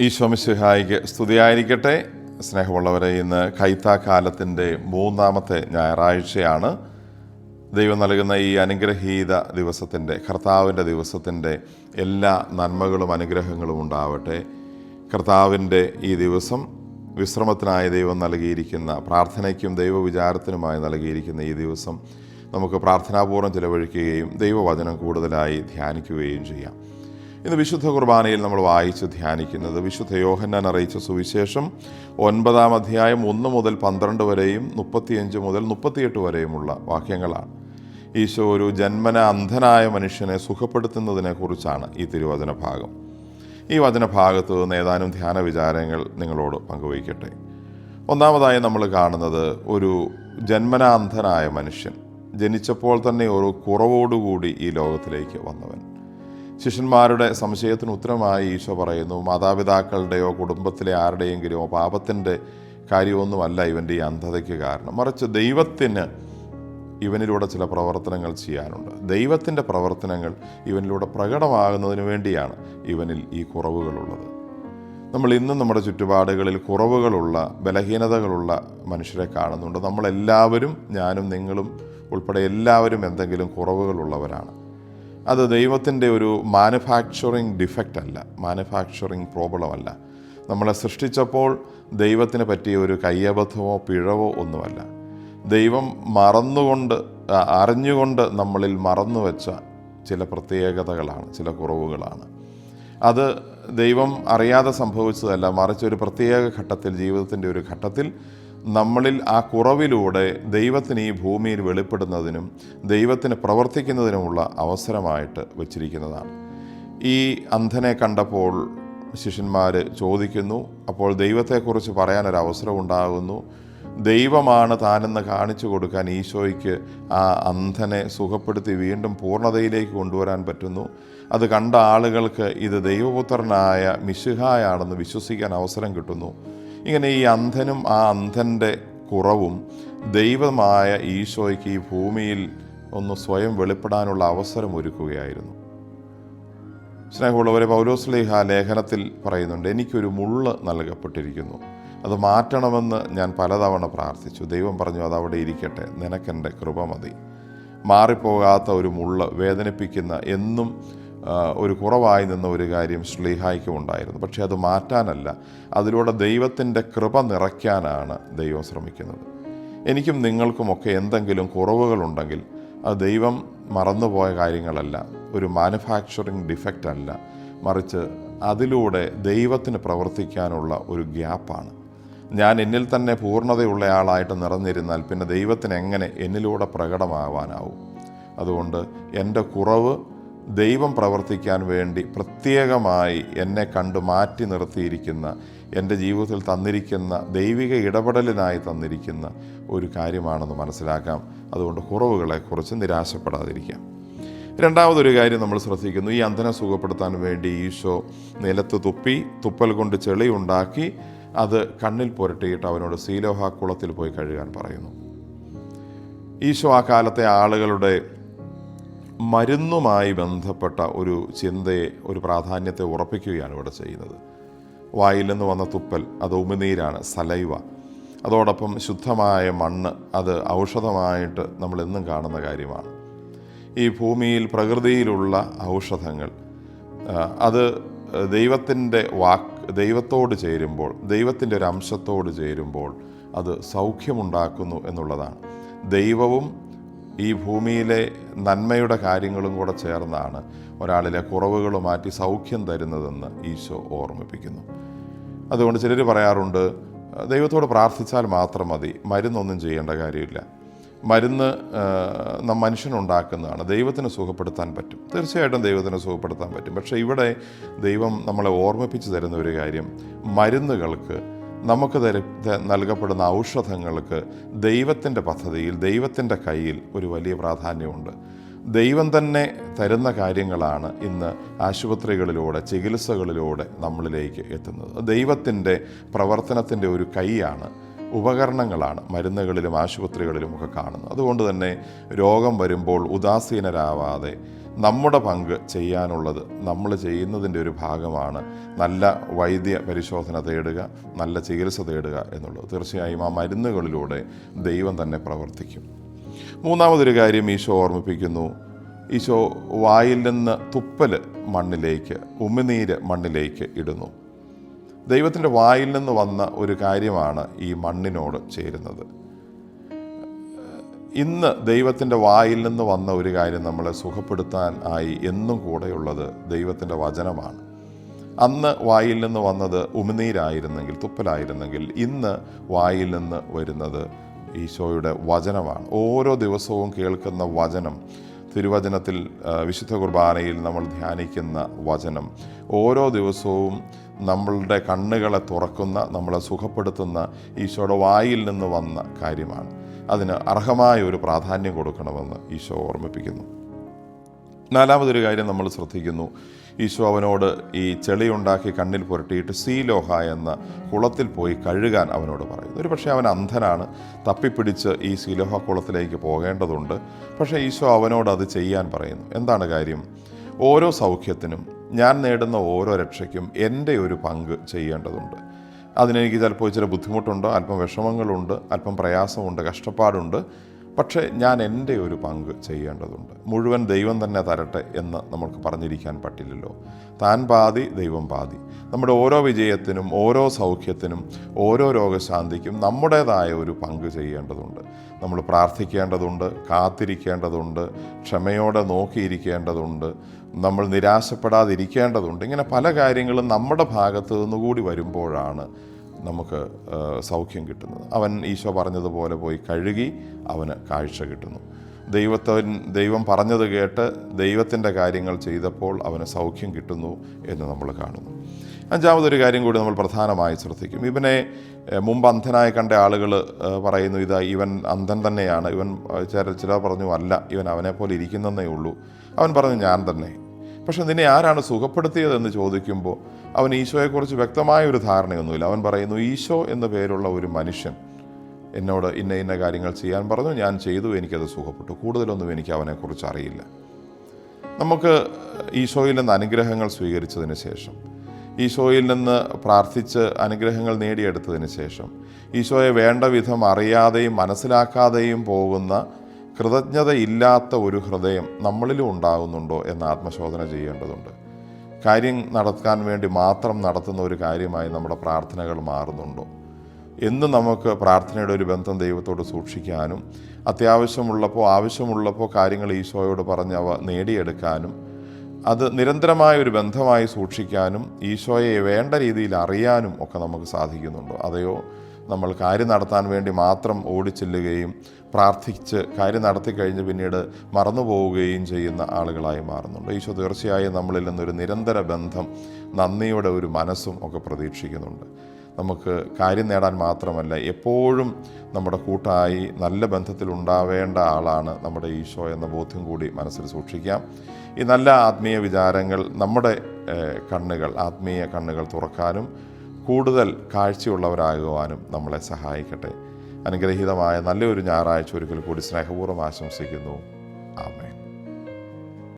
ഈശോമിശിഹായിക്ക് സ്തുതിയായിരിക്കട്ടെ. സ്നേഹമുള്ളവരെ ഇന്ന് കൈത്താക്കാലത്തിന്റെ മൂന്നാമത്തെ ഞായറാഴ്ചയാണ്. ദൈവം നൽകുന്ന ഈ അനുഗ്രഹീത ദിവസത്തിന്റെ കർത്താവിന്റെ ദിവസത്തിന്റെ എല്ലാ നന്മകളും അനുഗ്രഹങ്ങളും ഉണ്ടാവട്ടെ. കർത്താവിന്റെ ഈ ദിവസം വിശ്രമത്തിനായി ദൈവം നൽകിയിരിക്കുന്ന പ്രാർത്ഥനയ്ക്കും ദൈവവിചാരത്തിനുമായി നൽകിയിരിക്കുന്ന ഈ ദിവസം നമുക്ക് പ്രാർത്ഥനാപൂർവം ചിലവഴിക്കുകയും ദൈവവചനം കൂടുതലായി ധ്യാനിക്കുകയും ചെയ്യാം. ഇന്ന് വിശുദ്ധ കുർബാനയിൽ നമ്മൾ വായിച്ച് ധ്യാനിക്കുന്നത് വിശുദ്ധ യോഹന്നാൻ അറിയിച്ച സുവിശേഷം ഒൻപതാം അധ്യായം ഒന്ന് മുതൽ പന്ത്രണ്ട് വരെയും മുപ്പത്തിയഞ്ച് മുതൽ മുപ്പത്തിയെട്ട് വരെയുമുള്ള വാക്യങ്ങളാണ്. ഈശോ ഒരു ജന്മന അന്ധനായ മനുഷ്യനെ സുഖപ്പെടുത്തുന്നതിനെക്കുറിച്ചാണ് ഈ തിരുവചന ഭാഗം. ഈ വചനഭാഗത്ത് നിന്ന് ഏതാനും ധ്യാന വിചാരങ്ങൾ നിങ്ങളോട് പങ്കുവയ്ക്കട്ടെ. ഒന്നാമതായി നമ്മൾ കാണുന്നത് ഒരു ജന്മനാന്ധനായ മനുഷ്യൻ ജനിച്ചപ്പോൾ തന്നെ ഒരു കുറവോടുകൂടി ഈ ലോകത്തിലേക്ക് വന്നവൻ. ശിഷ്യന്മാരുടെ സംശയത്തിന് ഉത്തരമായി ഈശോ പറയുന്നു മാതാപിതാക്കളുടെയോ കുടുംബത്തിലെ ആരുടെയെങ്കിലുമോ പാപത്തിന്റെ കാര്യമൊന്നുമല്ല ഇവന്റെ ഈ അന്ധതയ്ക്ക് കാരണം. മറിച്ച് ദൈവത്തിന് ഇവനിലൂടെ ചില പ്രവർത്തനങ്ങൾ ചെയ്യാനുണ്ട്. ദൈവത്തിന്റെ പ്രവർത്തനങ്ങൾ ഇവനിലൂടെ പ്രകടമാകുന്നതിന് വേണ്ടിയാണ് ഇവനിൽ ഈ കുറവുകളുള്ളത്. നമ്മൾ ഇന്നും നമ്മുടെ ചുറ്റുപാടുകളിൽ കുറവുകളുള്ള ബലഹീനതകളുള്ള മനുഷ്യരെ കാണുന്നുണ്ട്. നമ്മളെല്ലാവരും ഞാനും നിങ്ങളും ഉൾപ്പെടെ എല്ലാവരും എന്തെങ്കിലും കുറവുകളുള്ളവരാണ്. അത് ദൈവത്തിന്റെ ഒരു മാനുഫാക്ചറിങ് ഡിഫക്റ്റ് അല്ല. മാനുഫാക്ചറിങ് പ്രോബ്ലം അല്ല. നമ്മളെ സൃഷ്ടിച്ചപ്പോൾ ദൈവത്തിന് പറ്റിയ ഒരു കയ്യബദ്ധമോ പിഴവോ ഒന്നുമല്ല. ദൈവം മറന്നുകൊണ്ട് അറിഞ്ഞുകൊണ്ട് നമ്മളിൽ മറന്നു വെച്ച ചില പ്രത്യേകതകളാണ് ചില കുറവുകളാണ്. അത് ദൈവം അറിയാതെ സംഭവിച്ചതല്ല. മറിച്ച് ഒരു പ്രത്യേക ഘട്ടത്തിൽ ജീവിതത്തിന്റെ ഒരു ഘട്ടത്തിൽ നമ്മളിൽ ആ കുറവിലൂടെ ദൈവത്തിന് ഈ ഭൂമിയിൽ വെളിപ്പെടുന്നതിനും ദൈവത്തിന് പ്രവർത്തിക്കുന്നതിനുമുള്ള അവസരമായിട്ട് വച്ചിരിക്കുന്നതാണ്. ഈ അന്ധനെ കണ്ടപ്പോൾ ശിഷ്യന്മാർ ചോദിക്കുന്നു അപ്പോൾ ദൈവത്തെക്കുറിച്ച് പറയാനൊരു അവസരം ഉണ്ടാകുന്നു. ദൈവമാണ് താനെന്ന് കാണിച്ചു കൊടുക്കാൻ ഈശോയ്ക്ക് ആ അന്ധനെ സുഖപ്പെടുത്തി വീണ്ടും പൂർണതയിലേക്ക് കൊണ്ടുവരാൻ പറ്റുന്നു. അത് കണ്ട ആളുകൾക്ക് ഇത് ദൈവപുത്രനായ മിശുഹായാണെന്ന് വിശ്വസിക്കാൻ അവസരം കിട്ടുന്നു. ഇങ്ങനെ ഈ അന്ധനും ആ അന്ധന്റെ കുറവും ദൈവമായ ഈശോയ്ക്ക് ഈ ഭൂമിയിൽ ഒന്ന് സ്വയം വെളിപ്പെടാനുള്ള അവസരം ഒരുക്കുകയായിരുന്നു. സ്നേഹമുള്ളവരെ പൗലോസ്ലേഹ ലേഖനത്തിൽ പറയുന്നുണ്ട് എനിക്കൊരു മുള്ള് നൽകപ്പെട്ടിരിക്കുന്നു. അത് മാറ്റണമെന്ന് ഞാൻ പലതവണ പ്രാർത്ഥിച്ചു. ദൈവം പറഞ്ഞു അത് അവിടെ ഇരിക്കട്ടെ. നിനക്കെന്റെ കൃപ മതി. മാറിപ്പോകാത്ത ഒരു മുള്ള് വേദനിപ്പിക്കുന്ന എന്നും ഒരു കുറവായി നിന്ന ഒരു കാര്യം ശ്ലീഹായ്ക്കും ഉണ്ടായിരുന്നു. പക്ഷേ അത് മാറ്റാനല്ല. അതിലൂടെ ദൈവത്തിന്റെ കൃപ നിറയ്ക്കാനാണ് ദൈവം ശ്രമിക്കുന്നത്. എനിക്കും നിങ്ങൾക്കുമൊക്കെ എന്തെങ്കിലും കുറവുകളുണ്ടെങ്കിൽ അത് ദൈവം മറന്നുപോയ കാര്യങ്ങളല്ല ഒരു മാനുഫാക്ചറിങ് ഡിഫക്റ്റ് അല്ല. മറിച്ച് അതിലൂടെ ദൈവത്തിന് പ്രവർത്തിക്കാനുള്ള ഒരു ഗ്യാപ്പാണ്. ഞാൻ എന്നിൽ തന്നെ പൂർണതയുള്ള ആളായിട്ട് നിറഞ്ഞിരുന്നാൽ പിന്നെ ദൈവത്തിന് എങ്ങനെ എന്നിലൂടെ പ്രകടമാവാനാവും? അതുകൊണ്ട് എന്റെ കുറവ് ദൈവം പ്രവർത്തിക്കാൻ വേണ്ടി പ്രത്യേകമായി എന്നെ കണ്ടു മാറ്റി നിർത്തിയിരിക്കുന്ന എന്റെ ജീവിതത്തിൽ തന്നിരിക്കുന്ന ദൈവിക ഇടപെടലിനായി തന്നിരിക്കുന്ന ഒരു കാര്യമാണെന്ന് മനസ്സിലാക്കാം. അതുകൊണ്ട് കുറവുകളെക്കുറിച്ച് നിരാശപ്പെടാതിരിക്കാം. രണ്ടാമതൊരു കാര്യം നമ്മൾ ശ്രദ്ധിക്കുന്നു. ഈ അന്ധനെ സുഖപ്പെടുത്താൻ വേണ്ടി ഈശോ നിലത്ത് തുപ്പി തുപ്പൽ കൊണ്ട് ചെളി ഉണ്ടാക്കി അത് കണ്ണിൽ പുരട്ടിയിട്ട് അവനോട് സീലോഹ കുളത്തിൽ പോയി കഴുകാൻ പറയുന്നു. ഈശോ ആ കാലത്തെ ആളുകളുടെ മരുന്നുമായി ബന്ധപ്പെട്ട ഒരു ചിന്തയെ ഒരു പ്രാധാന്യത്തെ ഉറപ്പിക്കുകയാണ് ഇവിടെ ചെയ്യുന്നത്. വായിൽ നിന്ന് വന്ന തുപ്പൽ അത് ഉമിനീരാണ് സലൈവ. അതോടൊപ്പം ശുദ്ധമായ മണ്ണ് അത് ഔഷധമായിട്ട് നമ്മൾ എന്നും കാണുന്ന കാര്യമാണ്. ഈ ഭൂമിയിൽ പ്രകൃതിയിലുള്ള ഔഷധങ്ങൾ അത് ദൈവത്തിന്റെ വാക്ക് ദൈവത്തോട് ചേരുമ്പോൾ ദൈവത്തിന്റെ ഒരു അംശത്തോട് ചേരുമ്പോൾ അത് സൗഖ്യമുണ്ടാക്കുന്നു എന്നുള്ളതാണ്. ദൈവവും ഈ ഭൂമിയിലെ നന്മയുടെ കാര്യങ്ങളും കൂടെ ചേർന്നാണ് ഒരാളിലെ കുറവുകൾ മാറ്റി സൗഖ്യം തരുന്നതെന്ന് ഈശോ ഓർമ്മിപ്പിക്കുന്നു. അതുകൊണ്ട് ചിലർ പറയാറുണ്ട് ദൈവത്തോട് പ്രാർത്ഥിച്ചാൽ മാത്രം മതി മരുന്നൊന്നും ചെയ്യേണ്ട കാര്യമില്ല. മരുന്ന് മനുഷ്യനുണ്ടാക്കുന്നതാണ് ദൈവത്തിന് സുഖപ്പെടുത്താൻ പറ്റും. തീർച്ചയായിട്ടും ദൈവത്തിന് സുഖപ്പെടുത്താൻ പറ്റും. പക്ഷേ ഇവിടെ ദൈവം നമ്മളെ ഓർമ്മിപ്പിച്ച് തരുന്ന ഒരു കാര്യം മരുന്നുകൾക്ക് നമുക്ക് തര നൽകപ്പെടുന്ന ഔഷധങ്ങൾക്ക് ദൈവത്തിന്റെ പദ്ധതിയിൽ ദൈവത്തിന്റെ കയ്യിൽ ഒരു വലിയ പ്രാധാന്യമുണ്ട്. ദൈവം തന്നെ തരുന്ന കാര്യങ്ങളാണ് ഇന്ന് ആശുപത്രികളിലൂടെ ചികിത്സകളിലൂടെ നമ്മളിലേക്ക് എത്തുന്നത്. ദൈവത്തിന്റെ പ്രവർത്തനത്തിന്റെ ഒരു കൈയാണ് ഉപകരണങ്ങളാണ് മരുന്നുകളിലും ആശുപത്രികളിലും ഒക്കെ കാണുന്നത്. അതുകൊണ്ട് തന്നെ രോഗം വരുമ്പോൾ ഉദാസീനരാവാതെ നമ്മുടെ പങ്ക് ചെയ്യാനുള്ളത് നമ്മൾ ചെയ്യുന്നതിന്റെ ഒരു ഭാഗമാണ് നല്ല വൈദ്യ പരിശോധന തേടുക നല്ല ചികിത്സ തേടുക എന്നുള്ളത്. തീർച്ചയായും ആ മരുന്നുകളിലൂടെ ദൈവം തന്നെ പ്രവർത്തിക്കും. മൂന്നാമതൊരു കാര്യം ഈശോ ഓർമ്മിപ്പിക്കുന്നു. ഈശോ വായിൽ നിന്ന് തുപ്പൽ മണ്ണിലേക്ക് ഉമിനീര് മണ്ണിലേക്ക് ഇടുന്നു. ദൈവത്തിന്റെ വായിൽ നിന്ന് വന്ന ഒരു കാര്യമാണ് ഈ മണ്ണിനോട് ചേരുന്നത്. ഇന്ന് ദൈവത്തിന്റെ വായിൽ നിന്ന് വന്ന ഒരു കാര്യം നമ്മളെ സുഖപ്പെടുത്താൻ ആയി എന്നും കൂടെയുള്ളത് ദൈവത്തിന്റെ വചനമാണ്. അന്ന് വായിൽ നിന്ന് വന്നത് ഉമിനീരായിരുന്നെങ്കിൽ തുപ്പലായിരുന്നെങ്കിൽ ഇന്ന് വായിൽ നിന്ന് വരുന്നത് ഈശോയുടെ വചനമാണ്. ഓരോ ദിവസവും കേൾക്കുന്ന വചനം തിരുവചനത്തിൽ വിശുദ്ധ കുർബാനയിൽ നമ്മൾ ധ്യാനിക്കുന്ന വചനം ഓരോ ദിവസവും നമ്മളുടെ കണ്ണുകളെ തുറക്കുന്ന നമ്മളെ സുഖപ്പെടുത്തുന്ന ഈശോയുടെ വായിൽ നിന്ന് വന്ന കാര്യമാണ്. അതിന് അർഹമായ ഒരു പ്രാധാന്യം കൊടുക്കണമെന്ന് ഈശോ ഓർമ്മിപ്പിക്കുന്നു. നാലാമതൊരു കാര്യം നമ്മൾ ശ്രദ്ധിക്കുന്നു. ഈശോ അവനോട് ഈ ചെളിയുണ്ടാക്കി കണ്ണിൽ പുരട്ടിയിട്ട് സീലോഹ എന്ന കുളത്തിൽ പോയി കഴുകാൻ അവനോട് പറയുന്നു. ഒരു പക്ഷേ അവൻ അന്ധനാണ്. തപ്പിപ്പിടിച്ച് ഈ സീലോഹ കുളത്തിലേക്ക് പോകേണ്ടതുണ്ട്. പക്ഷേ ഈശോ അവനോട് അത് ചെയ്യാൻ പറയുന്നു. എന്താണ് കാര്യം? ഓരോ സൗഖ്യത്തിനും ഞാൻ നേടുന്ന ഓരോ രക്ഷയ്ക്കും എന്റെ ഒരു പങ്ക് ചെയ്യേണ്ടതുണ്ട്. അതിനെനിക്ക് ചിലപ്പോൾ ഇച്ചിരി ബുദ്ധിമുട്ടുണ്ട് അല്പം വിഷമങ്ങളുണ്ട് അല്പം പ്രയാസമുണ്ട് കഷ്ടപ്പാടുണ്ട്. പക്ഷേ ഞാൻ എന്റെ ഒരു പങ്ക് ചെയ്യേണ്ടതുണ്ട്. മുഴുവൻ ദൈവം തന്നെ തരട്ടെ എന്ന് നമുക്ക് പറഞ്ഞിരിക്കാൻ പറ്റില്ലല്ലോ. താൻ പാതി ദൈവം പാതി. നമ്മുടെ ഓരോ വിജയത്തിനും ഓരോ സൗഖ്യത്തിനും ഓരോ രോഗശാന്തിക്കും നമ്മുടേതായ ഒരു പങ്ക് ചെയ്യേണ്ടതുണ്ട്. നമ്മൾ പ്രാർത്ഥിക്കേണ്ടതുണ്ട് കാത്തിരിക്കേണ്ടതുണ്ട് ക്ഷമയോടെ നോക്കിയിരിക്കേണ്ടതുണ്ട് നമ്മൾ നിരാശപ്പെടാതിരിക്കേണ്ടതുണ്ട്. ഇങ്ങനെ പല കാര്യങ്ങളും നമ്മുടെ ഭാഗത്തു നിന്നുകൂടി വരുമ്പോഴാണ് നമുക്ക് സൗഖ്യം കിട്ടുന്നത്. അവൻ ഈശോ പറഞ്ഞതുപോലെ പോയി കഴുകി അവന് കാഴ്ച കിട്ടുന്നു. ദൈവത്തൻ ദൈവം പറഞ്ഞത് കേട്ട് ദൈവത്തിന്റെ കാര്യങ്ങൾ ചെയ്തപ്പോൾ അവന് സൗഖ്യം കിട്ടുന്നു എന്ന് നമ്മൾ കാണുന്നു. അഞ്ചാമതൊരു കാര്യം കൂടി നമ്മൾ പ്രധാനമായി ശ്രദ്ധിക്കും. ഇവനെ മുമ്പ് അന്ധനായി കണ്ട ആളുകൾ പറയുന്നു ഇതാ ഇവൻ അന്ധൻ തന്നെയാണ്. ഇവൻ ചില ചിലർ പറഞ്ഞു അല്ല ഇവൻ അവനെ പോലെ ഇരിക്കുന്നതേ ഉള്ളൂ. അവൻ പറഞ്ഞു ഞാൻ തന്നെ. പക്ഷെ നിന്നെ ആരാണ് സുഖപ്പെടുത്തിയതെന്ന് ചോദിക്കുമ്പോൾ അവൻ ഈശോയെക്കുറിച്ച് വ്യക്തമായ ഒരു ധാരണയൊന്നുമില്ല. അവൻ പറയുന്നു ഈശോ എന്ന പേരുള്ള ഒരു മനുഷ്യൻ എന്നോട് ഇന്ന ഇന്ന കാര്യങ്ങൾ ചെയ്യാൻ പറഞ്ഞു. ഞാൻ ചെയ്തു. എനിക്കത് സുഖപ്പെട്ടു. കൂടുതലൊന്നും എനിക്ക് അവനെക്കുറിച്ച് അറിയില്ല. നമുക്ക് ഈശോയിൽ നിന്ന് അനുഗ്രഹങ്ങൾ സ്വീകരിച്ചതിന് ശേഷം ഈശോയിൽ നിന്ന് പ്രാർത്ഥിച്ച് അനുഗ്രഹങ്ങൾ നേടിയെടുത്തതിന് ശേഷം ഈശോയെ വേണ്ട വിധം അറിയാതെയും മനസ്സിലാക്കാതെയും പോകുന്ന കൃതജ്ഞതയില്ലാത്ത ഒരു ഹൃദയം നമ്മളിലും ഉണ്ടാകുന്നുണ്ടോ എന്ന് ആത്മശോധന ചെയ്യേണ്ടതുണ്ട്. കാര്യം നടത്താൻ വേണ്ടി മാത്രം നടത്തുന്ന ഒരു കാര്യമായി നമ്മുടെ പ്രാർത്ഥനകൾ മാറുന്നുണ്ടോ? എന്ന് നമുക്ക് പ്രാർത്ഥനയുടെ ഒരു ബന്ധം ദൈവത്തോട് സൂക്ഷിക്കാനും അത്യാവശ്യമുള്ളപ്പോൾ ആവശ്യമുള്ളപ്പോൾ കാര്യങ്ങൾ ഈശോയോട് പറഞ്ഞ് അവ നേടിയെടുക്കാനും അത് നിരന്തരമായ ഒരു ബന്ധമായി സൂക്ഷിക്കാനും ഈശോയെ വേണ്ട രീതിയിൽ അറിയാനും ഒക്കെ നമുക്ക് സാധിക്കുന്നുണ്ടോ? അതെയോ നമ്മൾ കാര്യം നടത്താൻ വേണ്ടി മാത്രം ഓടിച്ചെല്ലുകയും പ്രാർത്ഥിച്ച് കാര്യം നടത്തി കഴിഞ്ഞ് പിന്നീട് മറന്നു പോവുകയും ചെയ്യുന്ന ആളുകളായി മാറുന്നുണ്ട്. ഈശോ തീർച്ചയായും നമ്മളിൽ നിന്നൊരു നിരന്തര ബന്ധം നന്ദിയുടെ ഒരു മനസ്സും ഒക്കെ പ്രതീക്ഷിക്കുന്നുണ്ട്. നമുക്ക് കാര്യം നേടാൻ മാത്രമല്ല എപ്പോഴും നമ്മുടെ കൂട്ടായി നല്ല ബന്ധത്തിൽ ഉണ്ടാവേണ്ട ആളാണ് നമ്മുടെ ഈശോ എന്ന ബോധ്യം കൂടി മനസ്സിൽ സൂക്ഷിക്കാം. ഈ നല്ല ആത്മീയ വിചാരങ്ങൾ നമ്മുടെ കണ്ണുകൾ ആത്മീയ കണ്ണുകൾ തുറക്കാനും കൂടുതൽ കാഴ്ചയുള്ളവരാകുവാനും നമ്മളെ സഹായിക്കട്ടെ. അനുഗ്രഹീതമായ നല്ലൊരു ഞായറാഴ്ച ഒരിക്കൽ കൂടി സ്നേഹപൂർവം ആശംസിക്കുന്നു. ആമേ